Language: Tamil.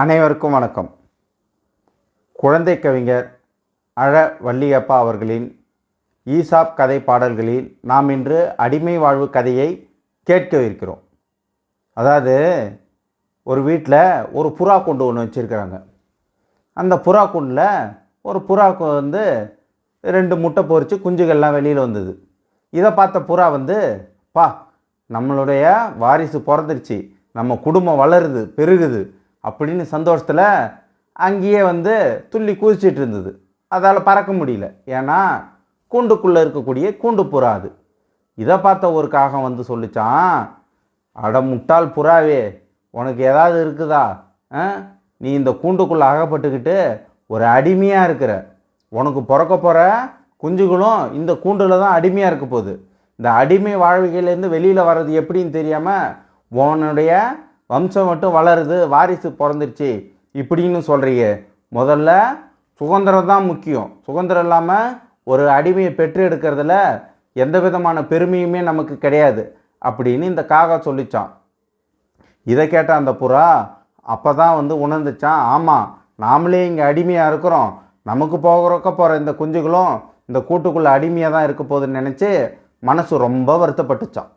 அனைவருக்கும் வணக்கம். குழந்தை கவிஞர் அழ வள்ளியப்பா அவர்களின் ஈசாப் கதை பாடல்களில் நாம் இன்று அடிமை வாழ்வு கதையை கேட்கவிருக்கிறோம் அதாவது ஒரு வீட்டில் ஒரு புறா குண்டு ஒன்று வச்சுருக்கிறாங்க. அந்த புறா குண்டில் ஒரு புறா வந்து ரெண்டு முட்டை பொறித்து குஞ்சுகள்லாம் வெளியில் வந்தது. இதை பார்த்த புறா வந்து பா நம்மளுடைய வாரிசு பிறந்துருச்சு. நம்ம குடும்பம் வளருது பெருகுது. அப்படின்னு சந்தோஷத்தில் அங்கேயே வந்து துள்ளி குதிச்சிட்டு இருந்தது. அதால் பறக்க முடியல. ஏன்னா கூண்டுக்குள்ளே இருக்கக்கூடிய கூண்டு புறா அது. இதை பார்த்த ஒரு காகம் வந்து சொல்லிச்சான் அட முட்டாள் புறாவே உனக்கு ஏதாவது இருக்குதா? ஆ? நீ இந்த கூண்டுக்குள்ளே அகப்பட்டுக்கிட்டு ஒரு அடிமையாக இருக்கிற உனக்கு பிறக்க போகிற குஞ்சுகளும் இந்த கூண்டில் தான் அடிமையாக இருக்க போகுது. இந்த அடிமை வாழ்க்கையிலேருந்து வெளியில் வர்றது எப்படின்னு தெரியாமல் உன்னுடைய வம்சம் மட்டும் வளருது வாரிசு பிறந்துருச்சு. இப்படின்னு சொல்கிறீங்க முதல்ல சுதந்திரம் தான் முக்கியம். சுதந்திரம் இல்லாமல் ஒரு அடிமையை பெற்று எடுக்கிறதுல எந்த விதமான பெருமையுமே நமக்கு கிடையாது. அப்படின்னு இந்த காகா சொல்லிச்சான். இதை கேட்ட அந்த புறா அப்போ தான் வந்து உணர்ந்துச்சான். ஆமாம் நாமளே இங்கே அடிமையாக இருக்கிறோம். நமக்கு போகிறக்க போகிற இந்த குஞ்சுகளும் இந்த கூட்டுக்குள்ளே அடிமையாக தான் இருக்க போகுதுன்னு நினச்சி மனசு ரொம்ப வருத்தப்பட்டுச்சான்.